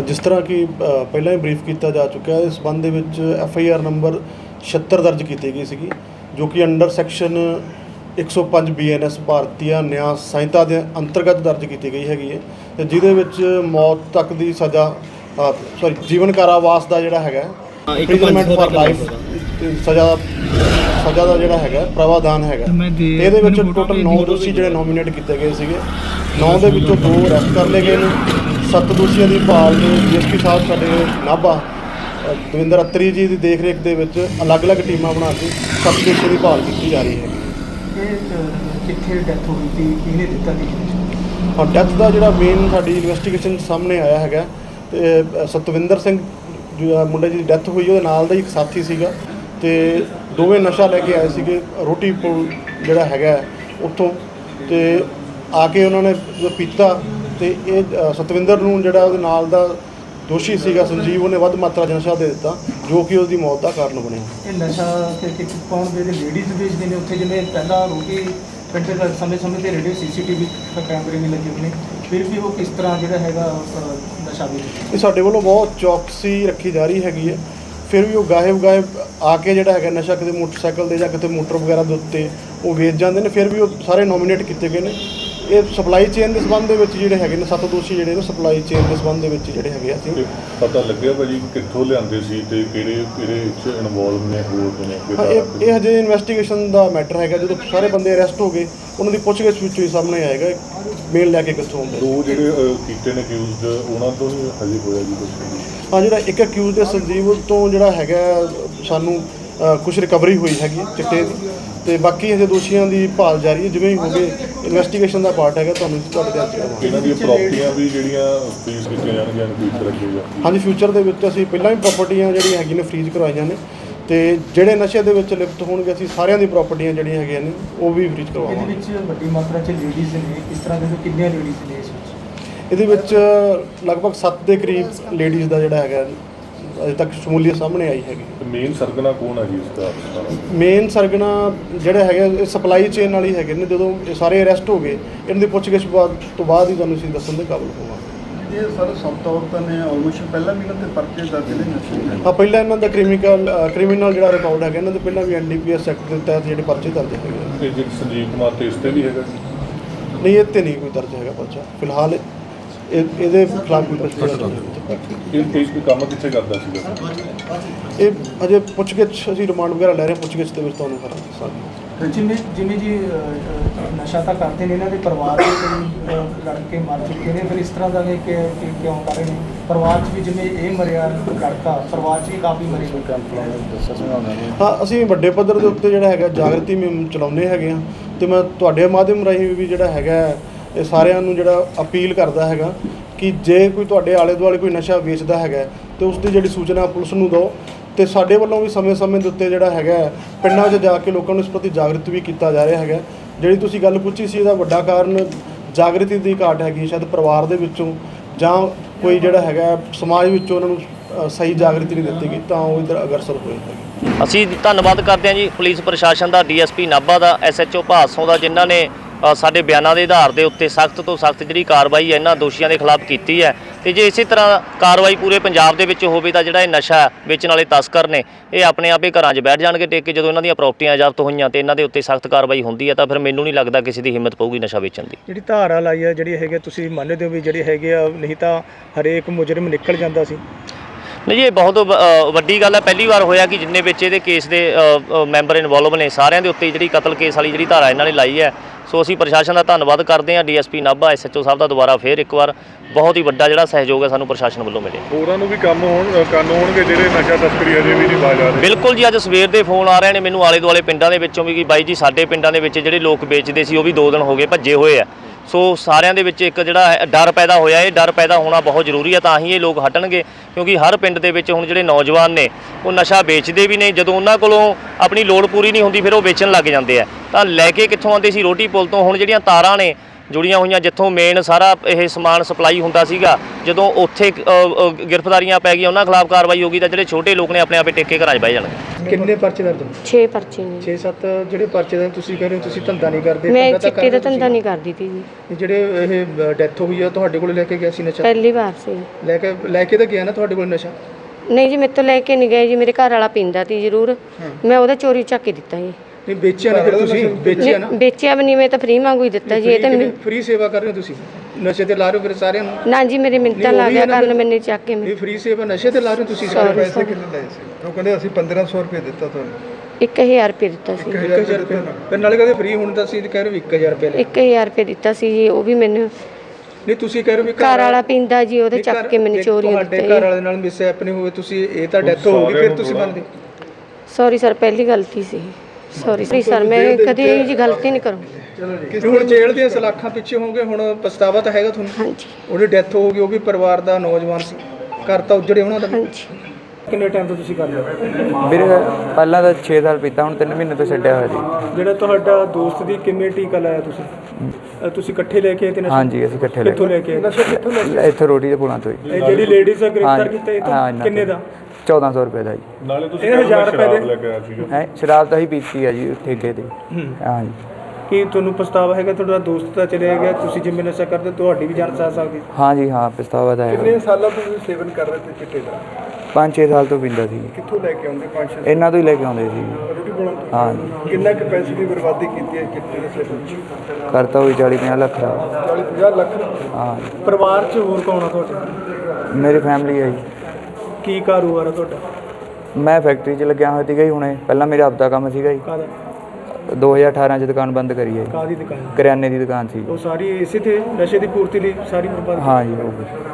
ਜਿਸ ਤਰ੍ਹਾਂ ਕਿ ਪਹਿਲਾਂ ਹੀ ਬਰੀਫ ਕੀਤਾ ਜਾ ਚੁੱਕਾ ਹੈ ਇਸ ਸੰਬੰਧ ਦੇ ਵਿੱਚ ਐਫ ਆਈ ਆਰ ਨੰਬਰ 76 ਦਰਜ ਕੀਤੀ ਗਈ ਸੀਗੀ ਜੋ ਕਿ ਅੰਡਰ ਸੈਕਸ਼ਨ 105 ਬੀਐਨਐਸ ਭਾਰਤੀय ਨਿਆਂ ਸੰਹਿਤਾ ਦੇ ਅੰਤਰਗਤ ਦਰਜ ਕੀਤੀ ਗਈ ਹੈਗੀ ਹੈ ਤੇ ਜਿਹਦੇ ਵਿੱਚ ਮੌਤ ਤੱਕ ਦੀ ਸਜ਼ਾ ਸੌਰੀ ਜੀਵਨ ਕਾਰਾਵਾਸ ਦਾ ਜਿਹੜਾ ਹੈਗਾ ਇੰਪ੍ਰਿਜ਼ਨਮੈਂਟ ਫॉर ਲਾਈਫ ਸਜ਼ਾ। ਦਾ ਸਜ਼ਾ ਦਾ ਜਿਹੜਾ ਹੈਗਾ ਪ੍ਰਾਵਧਾਨ ਹੈਗਾ। ਇਹਦੇ ਵਿੱਚ ਟੋਟਲ ਫੋਟੋ 9 ਦੋਸ਼ੀ ਜਿਹੜੇ ਨੋਮੀਨੇਟ ਕੀਤੇ ਗਏ ਸੀਗੇ। 9 ਦੇ ਵਿੱਚੋਂ ਦੋ ਅਰੈਸਟ ਕਰ ਲਏ ਗਏ ਨੇ। ਸੱਤ ਦੋਸ਼ੀਆਂ ਦੀ ਭਾਲ ਡੀਐਸਪੀ ਸਾਹਿਬ ਸਾਡੇ ਨਾਭਾ ਦਵਿੰਦਰ ਅਤਰੀ ਜੀ ਦੀ ਦੇਖ ਰੇਖ ਦੇ ਵਿੱਚ ਅਲੱਗ-ਅਲੱਗ ਟੀਮਾਂ ਬਣਾ ਕੇ ਸੱਤ ਦੋਸ਼ੀਆਂ ਦੀ ਭਾਲ ਕੀਤੀ ਜਾ ਰਹੀ ਹੈ। ਕਿੱਥੇ ਡੈਥ ਹੋਈ ਸੀ? ਕਿਹਨੇ ਦਿੱਤਾ ਸੀ? ਹਾਂ ਡੈਥ ਦਾ ਜਿਹੜਾ ਮੇਨ ਸਾਡੀ ਇਨਵੈਸਟੀਗੇਸ਼ਨ ਸਾਹਮਣੇ ਆਇਆ ਹੈਗਾ ਤੇ ਸਤਵਿੰਦਰ ਸਿੰਘ ਜੋ ਆ ਮੁੰਡੇ ਦੀ ਡੈਥ ਹੋਈ ਉਹਦੇ ਨਾਲ ਦਾ ਇੱਕ ਸਾਥੀ ਸੀਗਾ ਤੇ ਦੋਵੇਂ ਨਸ਼ਾ ਲੈ ਕੇ ਆਏ ਸੀਗੇ ਰੋਟੀ ਪੁਲ ਜਿਹੜਾ ਹੈਗਾ ਉੱਥੋਂ ਤੇ ਆ ਕੇ ਉਹਨਾਂ ਨੇ ਪੀਤਾ ਤੇ ਇਹ ਅ, ਸਤਵਿੰਦਰ ਨੂੰ ਜਿਹੜਾ ਉਹਦੇ ਨਾਲ ਦਾ ਦੋਸ਼ੀ ਸੀਗਾ ਸੰਜੀਵ ਉਹਨੇ ਵੱਧ ਮਾਤਰਾ 'ਚ ਨਸ਼ਾ ਦੇ ਦਿੱਤਾ ਜੋ ਕਿ ਉਹਦੀ ਮੌਤ ਦਾ ਕਾਰਨ ਬਣਿਆ। ਇਹ ਨਸ਼ਾ ਕਿ ਕਿ ਕੌਣ ਵੇਚਦੇ ਲੇਡੀਜ਼ ਵੇਚਦੇ ਨੇ ਉੱਥੇ ਜਿਵੇਂ ਪਹਿਲਾਂ ਰੋਟੀ ਪਿੰਡ ਦੇ ਸਮੇਂ ਸਮੇਂ ਤੇ ਰੇਡੀਓ ਸੀਸੀਟੀਵੀ ਕੈਮਰੇ ਵੀ ਲੱਗੇ ਹੋਏ ਨੇ। ਫਿਰ ਵੀ ਉਹ ਕਿਸ ਤਰ੍ਹਾਂ ਜਿਹੜਾ ਹੈਗਾ ਅਹ, ਨਸ਼ਾ ਵੇਚਦੇ ਇਹ ਸਾਡੇ ਵੱਲੋਂ ਬਹੁਤ ਚੌਕਸੀ ਰੱਖੀ ਜਾ ਰਹੀ ਹੈਗੀ ਹੈ। ਫਿਰ ਵੀ ਉਹ ਗਾਇਬ ਗਾਇਬ ਆ ਕੇ ਜਿਹੜਾ ਹੈਗਾ ਨਸ਼ਾ ਕਿਤੇ ਮੋਟਰਸਾਈਕਲ ਦੇ ਜਾਂ ਕਿਤੇ ਮੋਟਰ ਵਗੈਰਾ ਦੇ ਉੱਤੇ ਉਹ ਵੇਚ ਜਾਂਦੇ ਨੇ। ਫਿਰ ਵੀ ਉਹ ਸਾਰੇ ਨੋਮੀਨੇਟ ਕੀਤੇ ਗਏ ਨੇ। ਇਹ ਸਪਲਾਈ ਚੇਨ ਦੇ ਸੰਬੰਧ ਦੇ ਵਿੱਚ ਜਿਹੜੇ ਹੈਗੇ ਨੇ ਸੱਤ ਦੋਸ਼ੀ ਜਿਹੜੇ ਨੇ ਸਪਲਾਈ ਚੇਨ ਦੇ ਸੰਬੰਧ ਦੇ ਵਿੱਚ ਜਿਹੜੇ ਹੈਗੇ ਆ ਅਸੀਂ। ਤੇ ਪਤਾ ਲੱਗਿਆ ਭਾਜੀ ਕਿੱਥੋਂ ਲਿਆਂਦੇ ਸੀ ਤੇ ਕਿਹੜੇ ਕਿਹੜੇ ਚ ਇਨਵੋਲਵ ਨੇ ਹੋਰ ਨੇ? ਹਾਂ, ਇਹ ਇਹ ਹਜੇ ਇਨਵੈਸਟੀਗੇਸ਼ਨ ਦਾ ਮੈਟਰ ਹੈਗਾ। ਜਦੋਂ ਸਾਰੇ ਬੰਦੇ ਅਰੈਸਟ ਹੋ ਗਏ ਉਹਨਾਂ ਦੀ ਪੁੱਛਗਿੱਛ ਵਿੱਚੋਂ ਹੀ ਸਾਹਮਣੇ ਆਏਗਾ ਮੇਲ ਲੈ ਕੇ ਕਿੱਥੋਂ ਆਉਂਦੇ। ਦੋ ਜਿਹੜੇ ਅਹ, ਕੀਤੇ ਨੇ ਅਕਿਊਜ਼ਡ ਉਹਨਾਂ ਤੋਂ ਨਹੀਂ ਹਜੇ ਹੋਇਆ ਜੀ ਕੁਝ ਹਾਂ ਜਿਹੜਾ ਇੱਕ ਅਕਿਊਜ਼ ਦੇ ਸੰਜੀਵ ਤੋਂ ਜਿਹੜਾ ਹੈਗਾ ਸਾਨੂੰ ਕੁਝ ਰਿਕਵਰੀ ਹੋਈ ਹੈਗੀ ਹੈ ਚਿੱਟੇ ਦੀ। ਤੇ ਬਾਕੀ ਹਜੇ ਦੋਸ਼ੀਆਂ ਦੀ ਭਾਲ ਜਾਰੀ ਹੈ ਜਿਵੇਂ ਹੀ ਹੋਵੇ ਇਨਵੈਸਟੀਗੇਸ਼ਨ ਦਾ ਪਾਰਟ ਹੈਗਾ ਤੁਹਾਨੂੰ ਤੁਹਾਡੇ ਧਿਆਨ ਚ ਲਿਆਵਾਂਗੇ ਇਹਨਾਂ ਦੀਆਂ ਪ੍ਰਾਪਰਟੀਆਂ ਵੀ ਜਿਹੜੀਆਂ ਫੀਸ ਕੀਤੀਆਂ ਜਾਣਗੀਆਂ ਫਿਊਚਰ ਅੱਗੇ ਹਾਂਜੀ ਫਿਊਚਰ ਦੇ ਵਿੱਚ ਅਸੀਂ ਪਹਿਲਾਂ ਹੀ ਪ੍ਰਾਪਰਟੀਆਂ ਜਿਹੜੀਆਂ ਹੈਗੀਆਂ ਨੇ ਫ੍ਰੀਜ਼ ਕਰਵਾਈਆਂ ਨੇ। ਤੇ ਜਿਹੜੇ ਨਸ਼ੇ ਦੇ ਵਿੱਚ ਲਿਪਤ ਹੋਣਗੇ ਅਸੀਂ ਸਾਰਿਆਂ ਦੀ ਪ੍ਰਾਪਰਟੀਆਂ ਜਿਹੜੀਆਂ ਹੈਗੀਆਂ ਨੇ ਉਹ ਵੀ ਫ੍ਰੀਜ਼ ਇਹਦੇ ਕਰਵਾਵਾਂਗੇ ਵਿੱਚ ਵੱਡੀ ਮਾਤਰਾ 'ਚ ਲੇਡੀਜ਼ ਨੇ ਇਸ ਤਰ੍ਹਾਂ ਦੇ ਕਿੰਨੀਆਂ ਲੇਡੀਜ਼ ਨੇ ਇਸ ਵਿੱਚ? ਇਹਦੇ ਵਿੱਚ ਲਗਭਗ 7 ਦੇ ਕਰੀਬ ਲੇਡੀਜ਼ ਦਾ ਜਿਹੜਾ ਹੈਗਾ ਅਜੇ ਤੱਕ ਸ਼ਮੂਲੀਅਤ ਸਾਹਮਣੇ ਆਈ ਹੈਗੀ। ਤੇ ਮੇਨ ਸਰਗਨਾ ਕੌਣ ਹੈ ਜੀ ਇਸ ਦਾ? ਮੇਨ ਸਰਗਨਾ ਜਿਹੜਾ ਹੈਗਾ ਇਹ ਸਪਲਾਈ ਚੇਨ ਵਾਲੀ ਹੈਗੇ ਨੇ ਜਦੋਂ ਇਹ ਸਾਰੇ ਅਰੈਸਟ ਹੋ ਗਏ ਇਹਨਾਂ ਦੀ ਪੁੱਛਗਿੱਛ ਬਾਅਦ ਤੋਂ ਬਾਅਦ ਹੀ ਤੁਹਾਨੂੰ ਅਸੀਂ ਦੱਸਣ ਦੇ ਕਾਬਿਲ ਹੋਵਾਂਗੇ ਇਹ ਸਰ ਸਭ ਤੋਂ ਔਰਤਾਂ ਨੇ ਆਲਮੋਸਟ ਪਹਿਲਾਂ ਵੀ ਇਹਨਾਂ ਤੇ ਪਰਚੇ ਦਰਜ ਨੇ ਨਸ਼ੇ ਦੇ ਆ ਪਹਿਲਾਂ ਇਹਨਾਂ ਦਾ ਕ੍ਰਿਮੀਨਲ ਕ੍ਰਿਮੀਨਲ ਜਿਹੜਾ ਰਿਕਾਰਡ ਹੈਗਾ ਇਹਨਾਂ ਦੇ ਪਹਿਲਾਂ ਵੀ ਐਨਡੀਪੀਐਸ ਐਕਟ ਦੇ ਤਹਿਤ ਜਿਹੜੇ ਪਰਚੇ ਦਰਜ ਹੈਗੇ ਆ। ਤੇ ਜਿਹੜੀ ਸੰਜੀਵ ਕੁਮਾਰ ਤੇ ਇਸ ਤੇ ਵੀ ਹੈਗਾ ਜੀ ਨਹੀਂ ਇਹ ਤੇ ਨਹੀਂ ਕੋਈ ਦਰਜ ਹੈਗਾ ਪਰਚਾ ਫਿਲਹਾਲ ਇਹ ਇਹਦੇ ਖਿਲਾਫ ਕੋਈ ਨਹੀਂ। ਇਹ ਇਹ ਕੰਮ ਕਿੱਥੇ ਕਰਦਾ ਸੀਗਾ? ਇਹ ਹਜੇ ਪੁੱਛਗਿੱਛ ਅਸੀਂ ਰਿਮਾਂਡ ਵਗੈਰਾ ਲੈ ਰਹੇ ਹਾਂ ਪੁੱਛਗਿੱਛ ਦੇ ਵਿੱਚ ਤੁਹਾਨੂੰ ਕਰਾਂਗੇ ਸਾਰੀ। ਜਿਵੇਂ ਜਿਵੇਂ ਜੀ ਨਸ਼ਾ ਤਾਂ ਕਰਦੇ ਨੇ ਇਹਨਾਂ ਦੇ ਪਰਿਵਾਰ ਦੇ ਕਈ ਲੜਕੇ ਮਰ ਚੁੱਕੇ ਨੇ। ਫਿਰ ਇਸ ਤਰ੍ਹਾਂ ਦਾ ਨੇ ਕਿ ਕਿ ਕਿਉਂ ਕਰ ਰਹੇ ਨੇ? ਪਰਿਵਾਰ 'ਚ ਵੀ ਜਿਵੇਂ ਇਹ ਮਰਿਆ ਲੜਕਾ ਪਰਿਵਾਰ 'ਚ ਵੀ ਕਾਫੀ ਮਰੇ ਹੋਏ ਹਾਂ ਅਸੀਂ ਵੱਡੇ ਪੱਧਰ ਦੇ ਉੱਤੇ ਜਿਹੜਾ ਹੈਗਾ ਜਾਗਰਤੀ ਮੁਹਿੰਮ ਚਲਾਉਂਦੇ ਹੈਗੇ ਆ ਤੇ ਮੈਂ ਤੁਹਾਡੇ ਮਾਧਿਅਮ ਰਾਹੀਂ ਵੀ ਜਿਹੜਾ ਹੈਗਾ ਇਹ ਸਾਰਿਆਂ ਨੂੰ ਜਿਹੜਾ ਅਪੀਲ ਕਰਦਾ ਹੈਗਾ ਕਿ ਜੇ ਕੋਈ ਤੁਹਾਡੇ ਆਲੇ ਦੁਆਲੇ ਕੋਈ ਨਸ਼ਾ ਵੇਚਦਾ ਹੈਗਾ ਤੇ ਉਸ ਦੀ ਜਿਹੜੀ ਸੂਚਨਾ ਪੁਲਿਸ ਨੂੰ ਦਿਓ ਤੇ ਸਾਡੇ ਵੱਲੋਂ ਵੀ ਸਮੇਂ-ਸਮੇਂ ਦੇ ਉੱਤੇ ਜਿਹੜਾ ਹੈਗਾ ਪਿੰਡਾਂ 'ਚ ਜਾ ਕੇ ਲੋਕਾਂ ਨੂੰ ਇਸ ਪ੍ਰਤੀ ਜਾਗਰਿਤ ਵੀ ਕੀਤਾ ਜਾ ਰਿਹਾ ਹੈਗਾ ਜਿਹੜੀ ਤੁਸੀਂ ਗੱਲ ਪੁੱਛੀ ਸੀ, ਇਹਦਾ ਵੱਡਾ ਕਾਰਨ ਜਾਗਰਤੀ ਦੀ ਘਾਟ ਹੈਗੀ ਸ਼ਾਇਦ ਪਰਿਵਾਰ ਦੇ ਵਿੱਚੋਂ ਜਾਂ ਕੋਈ ਜਿਹੜਾ ਹੈਗਾ ਸਮਾਜ ਵਿੱਚੋਂ ਉਹਨਾਂ ਨੂੰ ਸਹੀ ਜਾਗਰਤੀ ਨਹੀਂ ਦਿੱਤੀ ਗਈ, ਤਾਂ ਉਹ ਇਧਰ ਅਗਰਸਰ ਹੋਏ ਹੈਗੇ ਅਸੀਂ ਧੰਨਵਾਦ ਕਰਦੇ ਹਾਂ ਜੀ ਪੁਲਿਸ ਪ੍ਰਸ਼ਾਸਨ ਦਾ, ਡੀਐਸਪੀ ਨਾਭਾ ਦਾ, ਐਸਐਚਓ ਭਾਸੋਂ ਦਾ, ਜਿਨ੍ਹਾਂ ਨੇ ਸਾਡੇ ਬਿਆਨਾਂ ਦੇ ਆਧਾਰ ਦੇ ਉੱਤੇ ਸਖਤ ਤੋਂ ਸਖਤ ਜਿਹੜੀ ਕਾਰਵਾਈ ਹੈ ਇਹਨਾਂ ਦੋਸ਼ੀਆਂ ਦੇ ਖਿਲਾਫ ਕੀਤੀ ਹੈ। ਤੇ ਜੇ ਇਸੇ ਤਰ੍ਹਾਂ ਕਾਰਵਾਈ ਪੂਰੇ ਪੰਜਾਬ ਦੇ ਵਿੱਚ ਹੋਵੇ ਤਾਂ ਜਿਹੜਾ ਇਹ ਨਸ਼ਾ ਵੇਚਣ ਵਾਲੇ ਤਸਕਰ ਨੇ ਇਹ ਆਪਣੇ ਆਪੇ ਘਰਾਂ 'ਚ ਬੈਠ ਜਾਣਗੇ ਟੇਕ ਕੇ। ਜਦੋਂ ਇਹਨਾਂ ਦੀਆਂ ਪ੍ਰਾਪਰਟੀਆਂ ਜ਼ਬਤ ਹੋਈਆਂ ਤੇ ਇਹਨਾਂ ਦੇ ਉੱਤੇ ਸਖਤ ਕਾਰਵਾਈ ਹੁੰਦੀ ਹੈ ਤਾਂ ਫਿਰ ਮੈਨੂੰ ਨਹੀਂ ਲੱਗਦਾ ਕਿਸੇ ਦੀ ਹਿੰਮਤ ਪਊਗੀ ਨਸ਼ਾ ਵੇਚਣ ਦੀ। ਜਿਹੜੀ ਧਾਰਾ ਲਾਈ ਹੈ ਜਿਹੜੀ ਹੈਗੇ ਤੁਸੀਂ ਮੰਨਦੇ ਹੋ ਵੀ ਜਿਹੜੀ ਹੈਗੇ ਆ ਨਹੀਂ ਤਾਂ ਹਰੇਕ ਮੁਜਰਮ ਨਿਕਲ ਜਾਂਦਾ ਸੀ। ਨਹੀਂ ਜੀ ਇਹ ਬਹੁਤ ਵੱਡੀ ਗੱਲ ਹੈ। ਪਹਿਲੀ ਵਾਰ ਹੋਇਆ ਕਿ ਜਿੰਨੇ ਵਿੱਚ ਇਹਦੇ ਕੇਸ ਦੇ ਮੈਂਬਰ ਇਨਵੋਲਵ ਨੇ ਸਾਰਿਆਂ ਦੇ ਉੱਤੇ ਜਿਹੜੀ ਕਤਲ ਕੇਸ ਵਾਲੀ ਜਿਹੜੀ ਧਾਰਾ ਇਹਨਾਂ ਨੇ ਲਾਈ ਹੈ ਸੋ ਅਸੀਂ ਪ੍ਰਸ਼ਾਸਨ ਦਾ ਧੰਨਵਾਦ ਕਰਦੇ ਹਾਂ ਡੀਐਸਪੀ ਨਾਭਾ ਐਸਐਚਓ ਸਾਹਿਬ ਦਾ ਦੁਬਾਰਾ ਫੇਰ ਇੱਕ ਵਾਰ ਬਹੁਤ ਹੀ ਵੱਡਾ ਜਿਹੜਾ ਸਹਿਯੋਗ ਹੈ ਸਾਨੂੰ ਪ੍ਰਸ਼ਾਸਨ ਵੱਲੋਂ ਮਿਲਿਆ। ਹੋਰਾਂ ਨੂੰ ਵੀ ਕੰਮ ਹੋਣ ਕੰਨ ਹੋਣਗੇ ਜਿਹੜੇ ਨਸ਼ਾ ਤਸਕਰੀ ਅਜੇ ਵੀ ਨਹੀਂ ਬਾਜ਼ ਆ ਰਹੇ। ਬਿਲਕੁਲ ਜੀ ਅੱਜ ਸਵੇਰ ਦੇ ਫੋਨ ਆ ਰਹੇ ਨੇ ਮੈਨੂੰ ਆਲੇ ਦੁਆਲੇ ਪਿੰਡਾਂ ਦੇ ਵਿੱਚੋਂ ਵੀ ਕਿ ਬਾਈ ਜੀ ਸਾਡੇ ਪਿੰਡਾਂ ਦੇ ਵਿੱਚ ਜਿਹੜੇ ਲੋਕ ਵੇਚਦੇ ਸੀ ਉਹ ਵੀ 2 ਦਿਨ ਹੋ ਗਏ ਭੱਜੇ ਹੋਏ ਆ। ਸੋ ਸਾਰਿਆਂ ਦੇ ਵਿੱਚ ਇੱਕ ਜਿਹੜਾ ਡਰ ਪੈਦਾ ਹੋਇਆ, ਇਹ ਡਰ ਪੈਦਾ ਹੋਣਾ ਬਹੁਤ ਜ਼ਰੂਰੀ ਹੈ ਤਾਂ ਹੀ ਇਹ ਲੋਕ ਹਟਣਗੇ, ਕਿਉਂਕਿ ਹਰ ਪਿੰਡ ਦੇ ਵਿੱਚ ਹੁਣ ਜਿਹੜੇ ਨੌਜਵਾਨ ਨੇ, ਉਹ ਨਸ਼ਾ ਵੇਚਦੇ ਵੀ ਨੇ, ਜਦੋਂ ਉਹਨਾਂ ਕੋਲੋਂ ਆਪਣੀ ਲੋੜ ਪੂਰੀ ਨਹੀਂ ਹੁੰਦੀ, ਫਿਰ ਉਹ ਵੇਚਣ ਲੱਗ ਜਾਂਦੇ ਆ। ਤਾਂ ਲੈ ਕੇ ਕਿੱਥੋਂ ਆਉਂਦੇ ਸੀ ਰੋਟੀ ਪੁਲ ਤੋਂ? ਹੁਣ ਜਿਹੜੀਆਂ ਤਾਰਾਂ ਨੇ ਜੁੜੀਆਂ ਹੋਈਆਂ ਜਿੱਥੋਂ ਮੇਨ ਸਾਰਾ ਇਹ ਸਮਾਨ ਸਪਲਾਈ ਹੁੰਦਾ ਸੀਗਾ। ਜਦੋਂ ਉੱਥੇ ਗ੍ਰਿਫਤਾਰੀਆਂ ਪੈ ਗਈਆਂ ਉਹਨਾਂ ਖਿਲਾਫ ਕਾਰਵਾਈ ਹੋਗੀ ਤਾਂ ਜਿਹੜੇ ਛੋਟੇ ਲੋਕ ਨੇ ਆਪਣੇ ਆਪੇ ਟੇਕੇ ਘਰਾਂ 'ਚ ਬਹਿ ਜਾਣਗੇ। ਕਿੰਨੇ ਪਰਚੇ ਦਰਜ 6 ਪਰਚੇ ਨੇ 6-7 ਜਿਹੜੇ ਪਰਚੇ ਦਾ ਤੁਸੀਂ ਕਹਿ ਰਹੇ ਹੋ ਤੁਸੀਂ ਧੰਦਾ ਨਹੀਂ ਕਰਦੇ ਮੈਂ ਚਿੱਟੇ ਦਾ ਧੰਦਾ ਨਹੀਂ ਕਰਦੀ ਤੀ ਜੀ। ਜਿਹੜੇ ਇਹ ਡੈਥ ਹੋਈ ਆ ਤੁਹਾਡੇ ਕੋਲ ਲੈ ਕੇ ਗਿਆ ਸੀ ਨਸ਼ਾ? ਪਹਿਲੀ ਵਾਰ ਸੀ। ਲੈ ਕੇ ਲੈ ਕੇ ਤਾਂ ਗਿਆ ਨਾ ਤੁਹਾਡੇ ਕੋਲ ਨਸ਼ਾ? ਨਹੀਂ ਜੀ ਮੇਰੇ ਤੋਂ ਲੈ ਕੇ ਨਹੀਂ ਗਏ ਜੀ ਮੇਰੇ ਘਰ ਵਾਲਾ ਪੀਂਦਾ ਤੀ ਜ਼ਰੂਰ। ਮੈਂ ਉਹਦਾ ਚੋਰੀ ਚੱਕ ਕੇ ਦਿੱਤਾ ਜੀ। ਨਹੀਂ ਵੇਚਿਆ ਨਾ ਫਿਰ ਤੁਸੀਂ ਵੇਚਿਆ ਨਾ। ਨਹੀਂ, ਵੇਚਿਆ ਵੀ ਨਹੀਂ ਮੈਂ ਤਾਂ ਫ੍ਰੀ ਵਾਂਗੂ ਹੀ ਦਿੱਤਾ ਜੀ ਇਹ ਤਾਂ ਮੈਂ- ਫ੍ਰੀ ਸੇਵਾ ਕਰ ਰਹੇ ਹੋ ਤੁਸੀਂ? ਨਸ਼ੇ ਤੇ ਲਾ ਰਹੇ ਹੋ ਫਿਰ ਸਾਰਿਆਂ ਨੂੰ? ਨਾ ਜੀ ਮੇਰੇ ਨਹੀਂ, ਉਹ ਲਾ ਵੀ ਗਿਆ ਹੈ ਨਾ ਕਰਨ ਫਿਰ। ਮੈਨੇ ਚੱਕ ਕੇ ਮੈਂ- ਇਹ ਫ੍ਰੀ ਸੇਵਾ ਨਸ਼ੇ ਤੇ ਲਾ ਰਹੇ ਹੋ ਤੁਸੀਂ ਸਾਰੇ? sorry। ਕਿੰਨੇ ਲਏ ਸੀ? ਉਹ ਕਹਿੰਦੇ ਅਸੀਂ 1500 ਰੁਪਏ ਦਿੱਤਾ ਤੁਹਾਨੂੰ। ਇੱਕ ਹਜ਼ਾਰ ਰੁਪਏ ਦਿੱਤਾ ਸੀ। 1000 ਰੁਪਏ ਫਿਰ ਨਾਲੇ ਕਹਿੰਦੇ ਫ੍ਰੀ ਹੁਣ ਤਾਂ ਅਸੀਂ ਕਹਿ ਰਹੇ ਹੋ 1000 ਰੁਪਏ ਲੈ 1000 ਰੁਪਏ ਦਿੱਤਾ ਸੀ ਜੀ ਉਹ ਵੀ ਮੈਨੂੰ ਨਹੀਂ ਤੁਸੀਂ ਕਹਿ ਰਹੇ ਹੋ ਵੀ ਘਰ ਵਾਲਾ ਪੀਂਦਾ ਜੀ ਉਹਦੇ ਚੱਕ ਕੇ ਮੈਨੂੰ ਚੋਰੀਆਂ ਤੁਹਾਡੇ ਦਿੱਤਾ ਘਰ ਵਾਲੇ ਨਾਲ ਮਿਸ ਹੋਵੇ ਤੁਸੀਂ ਇਹ ਤਾਂ ਡੈਥ ਹੋ ਗਈ ਫਿਰ ਤੁਸੀਂ ਮੰਨਦੇ? ਸੌਰੀ ਸਰ ਪਹਿਲੀ ਗਲਤੀ ਸੀ। ਸੌਰੀ ਸਰ ਮੈਂ ਕਦੇ ਇਹ ਜੀ ਗਲਤੀ ਨਹੀਂ ਕਰੂੰਗੀ। ਕਿ ਹੁਣ ਜੇਲ੍ਹ ਦੀਆਂ ਸਲਾਖਾਂ ਪਿੱਛੇ ਹੋਗੇ ਹੁਣ ਪਛਤਾਵਾ ਤਾਂ ਹੈਗਾ ਤੁਹਾਨੂੰ। ਹਾਂਜੀ। ਉਹਦੀ ਡੈਥ ਹੋ ਗਈ ਉਹ ਵੀ ਪਰਿਵਾਰ ਦਾ ਨੌਜਵਾਨ ਸੀ। ਘਰ ਤਾਂ ਉਜੜੇ ਉਹਨਾਂ ਦਾ ਵੀ। ਹਾਂਜੀ। ਕਿੰਨੇ ਟਾਈਮ ਤੋਂ ਤੁਸੀਂ ਕਰ ਰਹੇ ਹੋ? ਵੀਰੇ ਪਹਿਲਾਂ ਤਾਂ 6 ਸਾਲ ਪੀਤਾ ਹੁਣ 3 ਮਹੀਨੇ ਤੋਂ ਛੱਡਿਆ ਹੋਇਆ ਜੀ ਜਿਹੜਾ ਤੁਹਾਡਾ ਦੋਸਤ ਦੀ ਕਿੰਨੇ ਟੀਕਾ ਲਾਇਆ ਤੁਸੀਂ? ਅ, ਤੁਸੀਂ ਇਕੱਠੇ ਲੈ ਕੇ ਆਏ ਤੇ ਨਸ਼ਾ ਹਾਂਜੀ ਅਸੀਂ ਇਕੱਠੇ ਲੈ ਕਿੱਥੋਂ ਲੈ ਕੇ ਆਏ? ਨਸ਼ਾ ਕਿੱਥੋਂ ਲੈ ਕੇ ਇੱਥੇ ਰੋਟੀ ਦੇ ਪੁਲਾਂ ਤੋਂ ਹੀ। ਇਹ ਜਿਹੜੀ ਲੇਡੀਜ਼ ਦਾ ਗ੍ਰਿਫਤਾਰ ਕੀਤਾ ਇਹ ਹਾਂ, ਤੋਂ ਇਹਨਾਂ ਕਿੰਨੇ। ਦਾ? 1400 ਰੁਪਏ ਦਾ ਜੀ। ਨਾਲੇ ਤੁਸੀਂ ਇਹ ਕਹਿੰਦੇ ਹਜ਼ਾਰ ਰੁਪਏ ਸ਼ਰਾਬ ਦੇ- ਲੈ ਕੇ ਆਇਆ ਸੀਗਾ? ਹੈ ਸ਼ਰਾਬ ਤਾਂ ਹੀ ਪੀਤੀ ਹੈ ਜੀ ਠੇਕੇ ਤੇ। ਹਾਂਜੀ। ਕੀ ਤੁਹਾਨੂੰ ਪਛਤਾਵਾ ਹੈਗਾ? ਤੁਹਾਡਾ ਦੋਸਤ ਤਾਂ ਚਲੇ ਗਿਆ ਤੁਸੀਂ ਜਿੰਮੇ ਨਸ਼ਾ ਕਰਦੇ ਤੁਹਾਡੀ ਵੀ ਜਾਨ ਜਾ ਸਕਦੀ ਹਾਂਜੀ ਹਾਂ ਪਛਤਾਵਾ ਤਾਂ ਹੈ। ਸਾਲਾਂ ਤੋਂ ਤੁਸੀਂ ਸੇਵਨ ਕਰ ਰਹੇ ਤੇ ਚਿੱਟੇ ਦਾ? 5-6 ਸਾਲ ਤੋਂ ਪੀਂਦਾ ਸੀ। ਕਿੱਥੋਂ ਲੈ ਕੇ ਆਉਂਦੇ ਪੰਜ ਛੇ ਇਹਨਾਂ ਤੋਂ ਹੀ ਲੈ ਕੇ ਆਉਂਦੇ ਸੀ। ਰੋਟੀ ਬਣਾਉਣ ਤੋਂ? ਹਾਂਜੀ ਕਿੰਨਾ ਕੁ ਪੈਸੇ ਦੀ ਬਰਬਾਦੀ ਕੀਤੀ ਹੈ ਚਿੱਟੇ ਦੇ ਚ ਕਰਤਾ ਹੋਈ 40-50 ਲੱਖ ਦਾ। 40 50 ਲੱਖ? ਹਾਂ। ਪਰਿਵਾਰ 'ਚ ਹੋਰ ਕੌਣ ਆ ਤੁਹਾਡੇ? ਮੇਰੀ ਫੈਮਿਲੀ ਹੈ ਜੀ। ਕੀ ਕਾਰੋਬਾਰ ਆ ਤੁਹਾਡਾ? ਮੈਂ ਫੈਕਟਰੀ 'ਚ ਲੱਗਿਆ ਹੋਇਆ ਸੀਗਾ ਜੀ ਹੁਣੇ। ਪਹਿਲਾਂ ਮੇਰਾ ਆਪਦਾ ਕੰਮ ਸੀਗਾ ਜੀ। ਕਾਹਦਾ? 2018 'ਚ ਦੁਕਾਨ ਬੰਦ ਕਰੀ ਹੈ ਜੀ। ਕਾਹਦੀ ਦੁਕਾਨ? ਕਰਿਆਨੇ ਦੀ ਦੁਕਾਨ ਸੀ। ਉਹ ਸਾਰੀ ਇਸੇ ਤੇ ਨਸ਼ੇ ਦੀ ਪੂਰਤੀ ਲਈ ਸਾਰੀ ਬਰਬਾਦ? ਹਾਂ ਜੀ ਹੋ ਗਈ